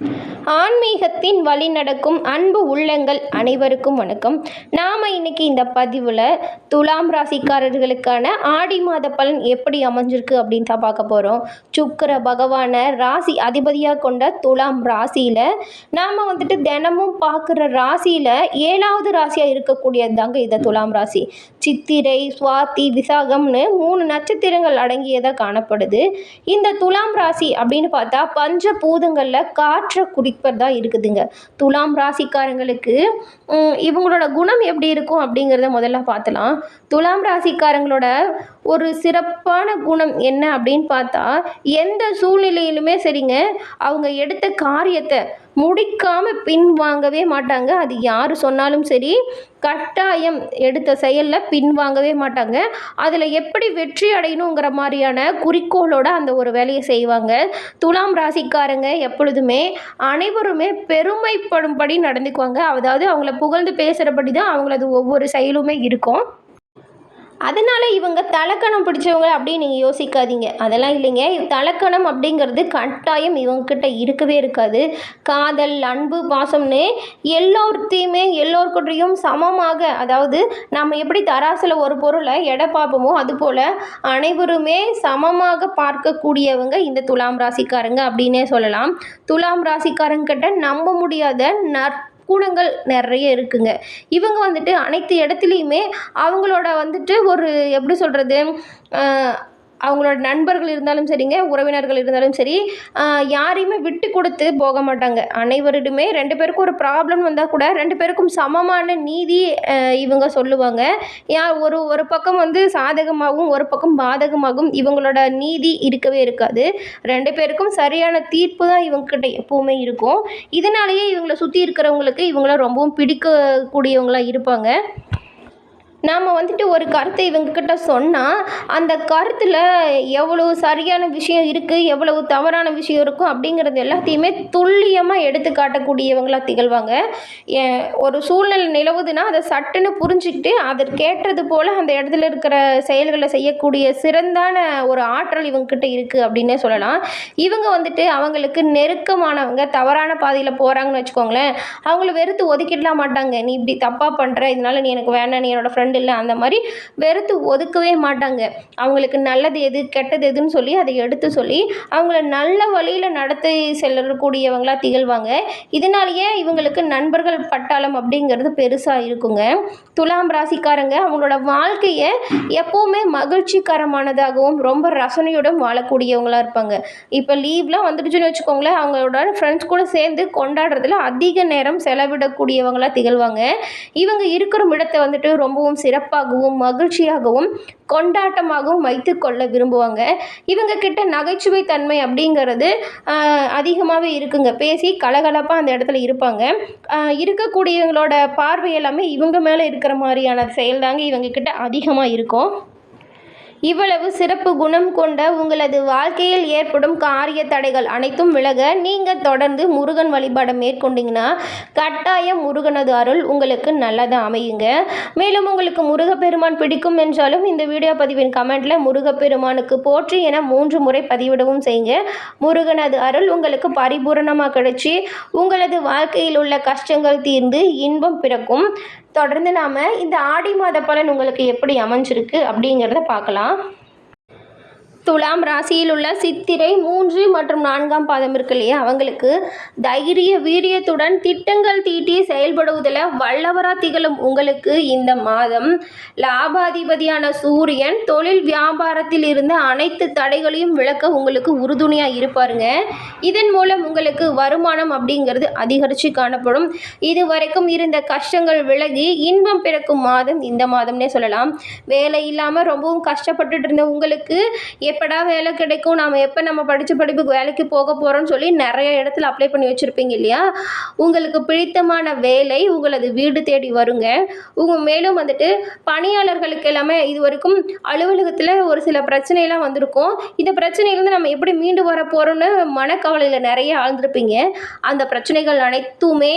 ஆன்மீகத்தின் வழி நடக்கும் அன்பு உள்ளங்கள் அனைவருக்கும் வணக்கம். நாம் இன்னைக்கு இந்த பதிவில் துலாம் ராசிக்காரர்களுக்கான ஆடி மாத பலன் எப்படி அமைஞ்சிருக்கு அப்படின்னு தான் பார்க்க போகிறோம் சுக்கிர பகவானை ராசி அதிபதியாக கொண்ட துலாம் ராசியில் நாம் வந்துட்டு தினமும் பார்க்குற ராசியில் ஏழாவது ராசியாக இருக்கக்கூடியது தாங்க இந்த துலாம் ராசி. சித்திரை சுவாதி விசாகம்னு மூணு நட்சத்திரங்கள் அடங்கியதாக காணப்படுது. இந்த துலாம் ராசி அப்படின்னு பார்த்தா பஞ்ச பூதங்களில் காற்று குறிப்பதா இருக்குதுங்க. துலாம் ராசிக்காரங்களுக்கு இவங்களோட குணம் எப்படி இருக்கும் அப்படிங்கிறத முதல்ல பார்த்தலாம். துலாம் ராசிக்காரங்களோட ஒரு சிறப்பான குணம் என்ன அப்படின்னு பார்த்தா எந்த சூழ்நிலையிலுமே சரிங்க அவங்க எடுத்த காரியத்தை முடிக்காமல் பின்வாங்கவே மாட்டாங்க. அது யார் சொன்னாலும் சரி கட்டாயம் எடுத்த செயலில் பின்வாங்கவே மாட்டாங்க. அதில் எப்படி வெற்றி அடையணுங்கிற மாதிரியான குறிக்கோளோட அந்த ஒரு வேலையை செய்வாங்க. துலாம் ராசிக்காரங்க எப்பொழுதுமே அனைவருமே பெருமைப்படும்படி நடந்துக்குவாங்க. அதாவது அவங்கள புகழ்ந்து பேசுகிறபடி தான் அவங்களது ஒவ்வொரு செயலுமே இருக்கும். அதனால் இவங்க தலக்கணம் பிடிச்சவங்க அப்படின்னு நீங்கள் யோசிக்காதீங்க. அதெல்லாம் இல்லைங்க. தலக்கணம் அப்படிங்கிறது கட்டாயம் இவங்கக்கிட்ட இருக்கவே இருக்காது. காதல் அன்பு பாசம்னு எல்லோர்த்தையுமே எல்லோர்கிட்டையும் சமமாக அதாவது நம்ம எப்படி தராசில் ஒரு பொருளை எடை பார்ப்போமோ அதுபோல் அனைவருமே சமமாக பார்க்கக்கூடியவங்க இந்த துலாம் ராசிக்காரங்க அப்படின்னே சொல்லலாம். துலாம் ராசிக்காரங்கிட்ட நம்ப முடியாத நற் குணங்கள் நிறைய இருக்குங்க. இவங்க வந்துட்டு அனைத்து இடத்துலையுமே அவங்களோட வந்துட்டு ஒரு எப்படி சொல்கிறது அவங்களோட நண்பர்கள் இருந்தாலும் சரிங்க உறவினர்கள் இருந்தாலும் சரி யாரையுமே விட்டு கொடுத்து போக மாட்டாங்க. அனைவரிடமே ரெண்டு பேருக்கும் ஒரு ப்ராப்ளம் வந்தால் கூட ரெண்டு பேருக்கும் சமமான நீதி இவங்க சொல்லுவாங்க. யார் ஒரு ஒரு பக்கம் வந்து சாதகமாகவும் ஒரு பக்கம் பாதகமாகவும் இவங்களோட நீதி இருக்கவே இருக்காது. ரெண்டு பேருக்கும் சரியான தீர்ப்பு தான் இவங்ககிட்ட எப்போவுமே இருக்கும். இதனாலேயே இவங்களை சுற்றி இருக்கிறவங்களுக்கு இவங்கள ரொம்பவும் பிடிக்கக்கூடியவங்களாக இருப்பாங்க. நாம் வந்துட்டு ஒரு கருத்தை இவங்கக்கிட்ட சொன்னால் அந்த கருத்தில் எவ்வளவு சரியான விஷயம் இருக்குது எவ்வளவு தவறான விஷயம் இருக்கும் அப்படிங்கிறது எல்லாத்தையுமே துல்லியமாக எடுத்து காட்டக்கூடியவங்களாக திகழ்வாங்க. ஏ- ஒரு சூழ்நிலை நிலவுதுன்னா அதை சட்டுன்னு புரிஞ்சுக்கிட்டு அதற்கேற்றது போல் அந்த இடத்துல இருக்கிற செயல்களை செய்யக்கூடிய சிறந்தான ஒரு ஆற்றல் இவங்கக்கிட்ட இருக்குது அப்படின்னே சொல்லலாம். இவங்க வந்துட்டு அவங்களுக்கு நெருக்கமானவங்க தவறான பாதையில் போகிறாங்கன்னு வச்சுக்கோங்களேன். அவங்கள வெறுத்து ஒதுக்கிடலாம் மாட்டாங்க. நீ இப்படி தப்பாக பண்ணுற இதனால நீ எனக்கு வேணாம் நீ என்னோடய ஃப்ரெண்ட் இல்லை அந்த மாதிரி வெறுத்து ஒதுக்கவே மாட்டாங்க. அவங்களுக்கு நல்லது எது கெட்டது எதுன்னு சொல்லி அதை எடுத்து சொல்லி அவங்கள நல்ல வழியில் நடத்தி செல்லக்கூடியவங்களாக திகழ்வாங்க. இதனாலேயே இவங்களுக்கு நண்பர்கள் பட்டாளம் அப்படிங்கிறது பெருசாக இருக்குங்க. துலாம் ராசிக்காரங்க அவங்களோட வாழ்க்கையை எப்போவுமே மகிழ்ச்சிகரமானதாகவும் ரொம்ப ரசனையுடன் வாழக்கூடியவங்களாக இருப்பாங்க. இப்போ லீவ்லாம் வந்துடுச்சுன்னு வச்சுக்கோங்களேன் அவங்களோட ஃப்ரெண்ட்ஸ் கூட சேர்ந்து கொண்டாடுறதுல அதிக நேரம் செலவிடக்கூடியவங்களாக திகழ்வாங்க. இவங்க இருக்கிற இடத்தை வந்துட்டு ரொம்பவும் சிறப்பாகவும் மகிழ்ச்சியாகவும் கொண்டாட்டமாகவும் வைத்து கொள்ள விரும்புவாங்க. இவங்க கிட்ட நகைச்சுவை தன்மை அப்படிங்கிறது அதிகமாகவே இருக்குங்க. பேசி கலகலப்பாக அந்த இடத்துல இருப்பாங்க. இருக்கக்கூடியவங்களோட பார்வை எல்லாமே இவங்க மேலே இருக்கிற மாதிரியான செயல் தாங்க இவங்க கிட்ட அதிகமாக இருக்கும். இவ்வளவு சிறப்பு குணம் கொண்ட உங்களது வாழ்க்கையில் ஏற்படும் காரிய தடைகள் அனைத்தும் விலக நீங்கள் தொடர்ந்து முருகன் வழிபாடை மேற்கொண்டீங்கன்னா கட்டாயம் முருகனது அருள் உங்களுக்கு நல்லதாக அமையுங்க. மேலும் உங்களுக்கு முருகப்பெருமான் பிடிக்கும் என்றாலும் இந்த வீடியோ பதிவின் கமெண்ட்டில் முருகப்பெருமானுக்கு போற்றி என மூன்று முறை பதிவிடவும் செய்யுங்க. முருகனது அருள் உங்களுக்கு பரிபூரணமாக கிடைச்சி உங்களது வாழ்க்கையில் உள்ள கஷ்டங்கள் தீர்ந்து இன்பம் பிறக்கும். தொடர்ந்து நாம் இந்த ஆடி மாத பலன் உங்களுக்கு எப்படி அமைஞ்சிருக்கு அப்படிங்கிறத பார்க்கலாம். enough. துலாம் ராசியில் உள்ள சித்திரை மூன்று மற்றும் நான்காம் பாதம் இருக்கு இல்லையா? அவங்களுக்கு தைரிய வீரியத்துடன் திட்டங்கள் தீட்டி செயல்படுவதில் வல்லவரா திகழும் உங்களுக்கு இந்த மாதம் லாபாதிபதியான சூரியன் தொழில் வியாபாரத்தில் இருந்த அனைத்து தடைகளையும் விளக்க உங்களுக்கு உறுதுணையாக இருப்பாருங்க. இதன் மூலம் உங்களுக்கு வருமானம் அப்படிங்கிறது அதிகரித்து காணப்படும். இது வரைக்கும் இருந்த கஷ்டங்கள் விலகி இன்பம் பிறக்கும் மாதம் இந்த மாதம்னே சொல்லலாம். வேலை இல்லாமல் ரொம்பவும் கஷ்டப்பட்டுட்டு இருந்த உங்களுக்கு எப்படா வேலை கிடைக்கும்? நாம் எப்போ நம்ம படித்த படிப்புக்கு வேலைக்கு போக போகிறோம்னு சொல்லி நிறைய இடத்துல அப்ளை பண்ணி வச்சுருப்பீங்க இல்லையா? உங்களுக்கு பிடித்தமான வேலை உங்களது வீடு தேடி வருங்க. உங்கள் மேலும் வந்துட்டு பணியாளர்களுக்கு எல்லாமே இது வரைக்கும் அலுவலகத்தில் ஒரு சில பிரச்சனைலாம் வந்திருக்கும். இந்த பிரச்சனையிலேருந்து நம்ம எப்படி மீண்டு வர போகிறோம்னு மனக்கவலையில் நிறைய ஆழ்ந்திருப்பீங்க. அந்த பிரச்சனைகள் அனைத்துமே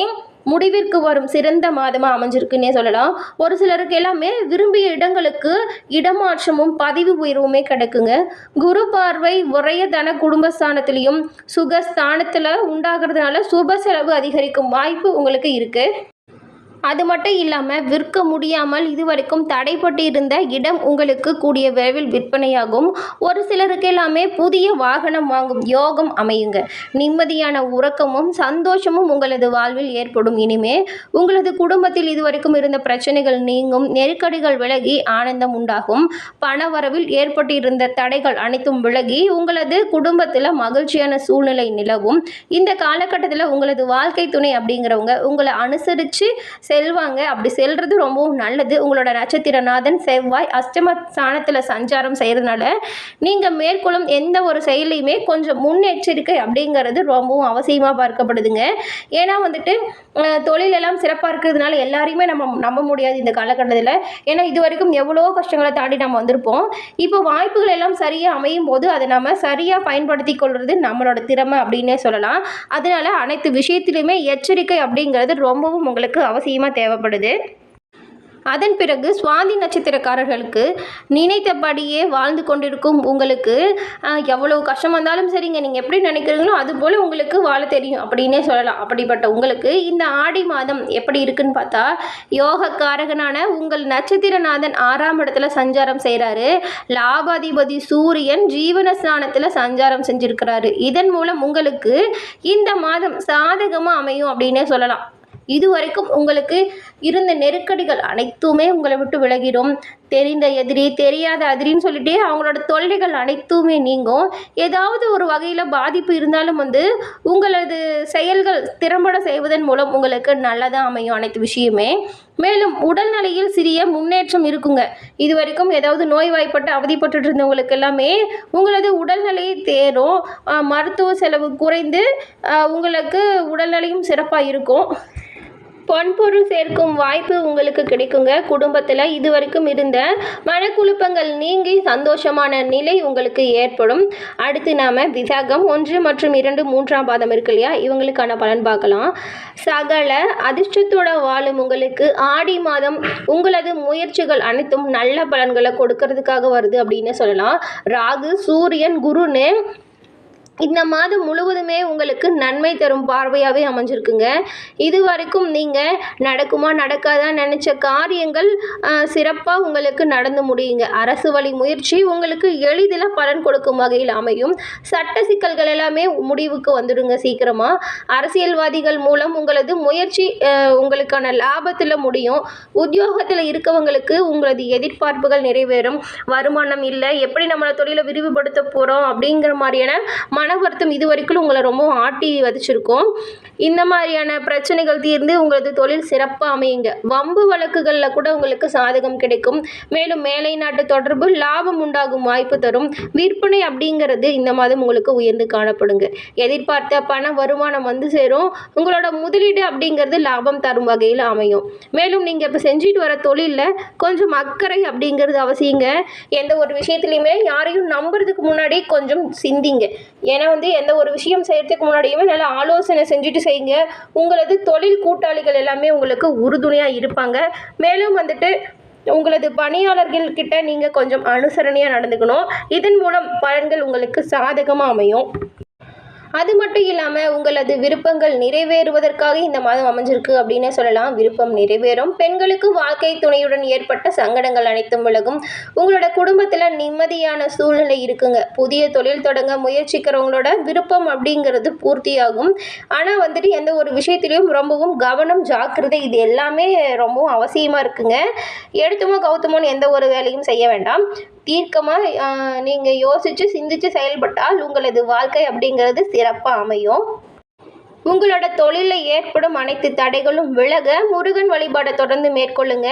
முடிவிற்கு வரும் சிறந்த மாதமாக அமைஞ்சிருக்குன்னே சொல்லலாம். ஒரு சிலருக்கு எல்லாமே விரும்பிய இடங்களுக்கு இடமாற்றமும் பதிவு உயர்வுமே கிடைக்குங்க. குரு பார்வை உரைய தன குடும்பஸ்தானத்திலையும் சுகஸ்தானத்தில் உண்டாகிறதுனால சுப செலவு அதிகரிக்கும் வாய்ப்பு உங்களுக்கு இருக்குது அது மட்டும் இல்லாமல் விற்க முடியாமல் இதுவரைக்கும் தடைப்பட்டு இருந்த இடம் உங்களுக்கு கூடிய விரைவில் விற்பனையாகும். ஒரு சிலருக்கு எல்லாமே புதிய வாகனம் வாங்கும் யோகம் அமையுங்க. நிம்மதியான உறக்கமும் சந்தோஷமும் உங்களது வாழ்வில் ஏற்படும். இனிமே உங்களது குடும்பத்தில் இதுவரைக்கும் இருந்த பிரச்சனைகள் நீங்கும். நெருக்கடிகள் விலகி ஆனந்தம் உண்டாகும். பணவரவில் ஏற்பட்டிருந்த தடைகள் அனைத்தும் விலகி உங்களது குடும்பத்தில் மகிழ்ச்சியான சூழ்நிலை நிலவும். இந்த காலகட்டத்தில் உங்களது வாழ்க்கை துணை அப்படிங்கிறவங்க உங்களை அனுசரித்து செல்வாங்க. அப்படி செல்றது ரொம்பவும் நல்லது. உங்களோட நட்சத்திரநாதன் செவ்வாய் அஷ்டம ஸ்தானத்தில் சஞ்சாரம் செய்கிறதுனால நீங்கள் மேற்கொள்ளும் எந்த ஒரு செயலையுமே கொஞ்சம் முன்னெச்சரிக்கை அப்படிங்கிறது ரொம்பவும் அவசியமாக பார்க்கப்படுதுங்க. ஏன்னா வந்துட்டு தொழிலெல்லாம் தொழில் எல்லாம் சிறப்பாக இருக்கிறதுனால எல்லாரையுமே நம்ம நம்ப முடியாது இந்த காலகட்டத்தில். ஏன்னா இது வரைக்கும் எவ்வளோ கஷ்டங்களை தாண்டி நம்ம வந்திருப்போம். இப்போ வாய்ப்புகள் எல்லாம் சரியாக அமையும் போது அதை நம்ம சரியாக பயன்படுத்தி கொள்வது நம்மளோட திறமை அப்படின்னே சொல்லலாம். அதனால அனைத்து விஷயத்திலுமே எச்சரிக்கை அப்படிங்கிறது ரொம்பவும் உங்களுக்கு அவசியமாக தேவைப்படுது. அதன் பிறகு சுவாதி நட்சத்திரக்காரர்களுக்கு நினைத்தபடியே வாழ்ந்து கொண்டிருக்கும் உங்களுக்கு எவ்வளோ கஷ்டம் வந்தாலும் சரிங்க. நீங்கள் எப்படி நினைக்கிறீங்களோ அதுபோல் உங்களுக்கு வாழ தெரியும் அப்படின்னே சொல்லலாம். அப்படிப்பட்ட உங்களுக்கு இந்த ஆடி மாதம் எப்படி இருக்குன்னு பார்த்தா யோகக்காரகனான உங்கள் நட்சத்திரநாதன் ஆறாம் இடத்துல சஞ்சாரம் செய்கிறாரு லாபாதிபதி சூரியன் ஜீவனஸ்தானத்தில் சஞ்சாரம் செஞ்சுருக்கிறாரு. இதன் மூலம் உங்களுக்கு இந்த மாதம் சாதகமாக அமையும் அப்படின்னே சொல்லலாம். இதுவரைக்கும் உங்களுக்கு இருந்த நெருக்கடிகள் அனைத்துமே உங்களை விட்டு விலகிடும். தெரிந்த எதிரி தெரியாத எதிரின்னு சொல்லிட்டு அவங்களோட தொல்லைகள் அனைத்துமே நீங்கும். ஏதாவது ஒரு வகையில் பாதிப்பு இருந்தாலும் வந்து உங்களது செயல்கள் திறம்பட செய்வதன் மூலம் உங்களுக்கு நல்லதாக அமையும் அனைத்து விஷயமே. மேலும் உடல்நிலையில் சிறிய முன்னேற்றம் இருக்குங்க. இது வரைக்கும் ஏதாவது நோய்வாய்ப்பட்டு அவதிப்பட்டு இருந்தவங்களுக்கு எல்லாமே உங்களது உடல்நிலை தேரும். மருத்துவ செலவு குறைந்து உங்களுக்கு உடல்நிலையும் சிறப்பாக இருக்கும். பொன்பொருள் சேர்க்கும் வாய்ப்பு உங்களுக்கு கிடைக்குங்க. குடும்பத்தில் இதுவரைக்கும் இருந்த மனக்குழப்பங்கள் நீங்கி சந்தோஷமான நிலை உங்களுக்கு ஏற்படும். அடுத்து நாம் விசாகம் ஒன்று மற்றும் இரண்டு மூன்றாம் பாதம் இருக்கு இல்லையா? இவங்களுக்கான பலன் பார்க்கலாம். சகல அதிர்ஷ்டத்தோட வாழும் உங்களுக்கு ஆடி மாதம் உங்களது முயற்சிகள் அனைத்தும் நல்ல பலன்களை கொடுக்கறதுக்காக வருது அப்படின்னு சொல்லலாம். ராகு சூரியன் குருன்னு இந்த மாதம் முழுவதுமே உங்களுக்கு நன்மை தரும் பார்வையாகவே அமைஞ்சிருக்குங்க. இது வரைக்கும் நீங்கள் நடக்குமா நடக்காதா நினச்ச காரியங்கள் சிறப்பாக உங்களுக்கு நடந்து முடியுங்க. அரசு வழி முயற்சி உங்களுக்கு எளிதில் பலன் கொடுக்கும் வகையில் அமையும். சட்ட சிக்கல்கள் எல்லாமே முடிவுக்கு வந்துடுங்க சீக்கிரமாக அரசியல்வாதிகள் மூலம் உங்களது முயற்சி உங்களுக்கான லாபத்தில் முடியும். உத்தியோகத்தில் இருக்கவங்களுக்கு உங்களது எதிர்பார்ப்புகள் நிறைவேறும். வருமானம் இல்லை எப்படி நம்மளை தொழிலை விரிவுபடுத்த போகிறோம் அப்படிங்கிற மாதிரியான மன வருத்தம் இது வரைக்கும் உங்களை ரொம்ப ஆட்டி வதிச்சிருக்கோம். இந்த மாதிரியான பிரச்சனைகள் தீர்ந்து உங்களது தொழில் சிறப்பாக அமையுங்க. வம்பு வழக்குகளில் கூட உங்களுக்கு சாதகம் கிடைக்கும். மேலும் மேலை நாட்டு தொடர்பு லாபம் உண்டாகும் வாய்ப்பு தரும். விற்பனை அப்படிங்கிறது இந்த மாதம் உங்களுக்கு உயர்ந்து காணப்படுங்க. எதிர்பார்த்த பண வருமானம் வந்து சேரும். உங்களோட முதலீடு அப்படிங்கிறது லாபம் தரும் வகையில் அமையும். மேலும் நீங்கள் இப்போ செஞ்சுட்டு வர தொழிலில் கொஞ்சம் அக்கறை அப்படிங்கிறது அவசியங்க. எந்த ஒரு விஷயத்துலையுமே யாரையும் நம்புறதுக்கு முன்னாடி கொஞ்சம் சிந்திங்க. ஏன்னா வந்து எந்த ஒரு விஷயம் செய்யறதுக்கு முன்னாடியுமே நல்லா ஆலோசனை செஞ்சுட்டு செய்யுங்க. உங்களது தொழில் கூட்டாளிகள் எல்லாமே உங்களுக்கு உறுதுணையாக இருப்பாங்க. மேலும் வந்துட்டு உங்களது பணியாளர்கள்கிட்ட நீங்கள் கொஞ்சம் அனுசரணையாக நடந்துக்கணும். இதன் மூலம் பலன்கள் உங்களுக்கு சாதகமாக அமையும். அது மட்டும் இல்லாமல் உங்களது விருப்பங்கள் நிறைவேறுவதற்காக இந்த மாதம் அமைஞ்சிருக்கு அப்படின்னே சொல்லலாம். விருப்பம் நிறைவேறும். பெண்களுக்கு வாழ்க்கை துணையுடன் ஏற்பட்ட சங்கடங்கள் அனைத்தும் விலகும். உங்களோட குடும்பத்தில் நிம்மதியான சூழ்நிலை இருக்குங்க. புதிய தொழில் தொடங்க முயற்சிக்கிறவங்களோட விருப்பம் அப்படிங்கிறது பூர்த்தியாகும். ஆனால் வந்துட்டு எந்த ஒரு விஷயத்திலையும் ரொம்பவும் கவனம் ஜாக்கிரதை இது எல்லாமே ரொம்பவும் அவசியமாக இருக்குங்க. எடுத்துமோ கௌதமோன்னு எந்த ஒரு வேலையும் செய்ய வேண்டாம். தீர்க்கமாக நீங்கள் யோசித்து சிந்தித்து செயல்பட்டால் உங்களது வாழ்க்கை அப்படிங்கிறது சிறப்பாக அமையும். உங்களோட தொழிலில் ஏற்படும் அனைத்து தடைகளும் விலக முருகன் வழிபாடை தொடர்ந்து மேற்கொள்ளுங்க.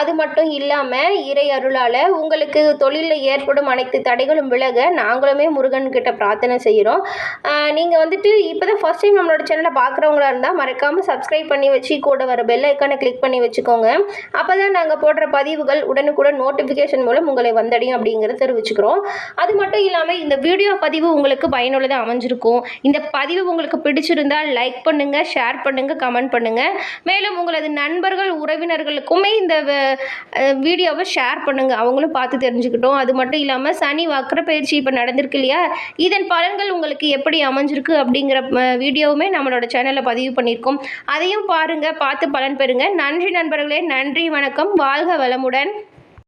அது மட்டும் இல்லாமல் இறை அருளால் உங்களுக்கு தொழிலில் ஏற்படும் அனைத்து தடைகளும் விலக நாங்களுமே முருகன்கிட்ட பிரார்த்தனை செய்கிறோம் நீங்கள் வந்துட்டு இப்போ தான் ஃபஸ்ட் டைம் நம்மளோட சேனலை பார்க்குறவங்களா இருந்தால் மறக்காமல் சப்ஸ்கிரைப் பண்ணி வச்சு கூட வர பெல் ஐக்கானை கிளிக் பண்ணி வச்சுக்கோங்க. அப்போ தான் நாங்கள் போடுற பதிவுகள் உடனுக்குடன் நோட்டிஃபிகேஷன் மூலம் உங்களை வந்தடையும் அப்படிங்கிறத தெரிவிச்சுக்கிறோம். அது மட்டும் இல்லாமல் இந்த வீடியோ பதிவு உங்களுக்கு பயனுள்ளதாக அமைஞ்சிருக்கும். இந்த பதிவு உங்களுக்கு பிடிச்சிருந்தால் லைக் பண்ணுங்கள் ஷேர் பண்ணுங்கள் கமெண்ட் பண்ணுங்கள் மேலும் உங்களது நண்பர்கள் உறவினர்களுக்குமே இந்த வீடியோவை ஷேர் பண்ணுங்கள் அவங்களும் பார்த்து தெரிஞ்சுக்கிட்டோம். அது மட்டும் இல்லாமல் சனி வக்கர பயிற்சி இப்போ நடந்திருக்கு இல்லையா? இதன் பலன்கள் உங்களுக்கு எப்படி அமைஞ்சிருக்கு அப்படிங்கிற வீடியோவுமே நம்மளோட சேனலில் பதிவு பண்ணியிருக்கோம். அதையும் பாருங்கள் பார்த்து பலன் பெறுங்க. நன்றி நண்பர்களே நன்றி வணக்கம். வாழ்க வளமுடன்.